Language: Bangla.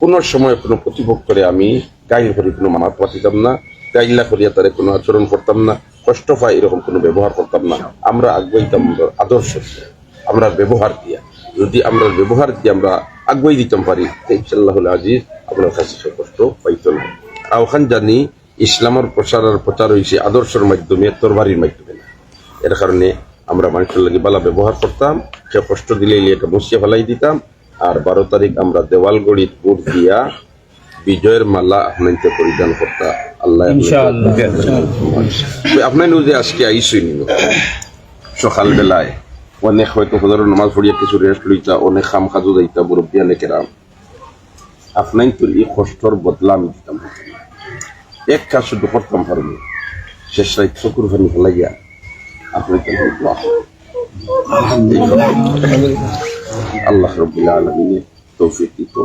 কোন সময় কোনো প্রতিভোগ প্রতিপক্ষরে আমি গায়ে করি কোনো মাত পাতিতাম না গাইলা করিয়া তারে কোনো আচরণ করতাম না, কষ্ট পায় এরকম কোনো ব্যবহার করতাম না। আমরা আগুয়াইতাম আমরার আদর্শ আমরা ব্যবহার দিয়া, যদি আমরা ব্যবহার দিয়ে আমরা আগুয়াই দিতাম পারি তো ইনশাল্লাহ আজিজ আপনার কাছে সে কষ্ট পাইত না আর ওখান জানি ইসলামের প্রসার আর প্রচার হয়েছে আদর্শের মাধ্যমে, তরবারির মাধ্যমে না। এর কারণে আমরা মানুষের লাগে বালা ব্যবহার করতাম, সে কষ্ট দিলে এটা মুছিয়ে ফেলাই দিতাম আর বারো তারিখ আমরা দেওয়ালগড়ির বুট দিয়া বিজয়ের মালা আপনাকে পরিধান করতাম আল্লাহ। আপনার যে আজকে আইসই নিল সকাল বেলায় অনেক হয়তো হজারো নামাজ পড়িয়া কিছু রেস্ট লইতা অনেক খাম খাজু যাইতা মুরব্বিয়া নেকেরাম আপনার তো এই কষ্টর বদলা আমি দিতাম। এক কাজ শুধু করতাম পারব। শেষ রাত চকুর ফানি ফেলাইয়া আপনি তো। আল্লাহ রবিল্লা আলমিনের তৌফিক দিত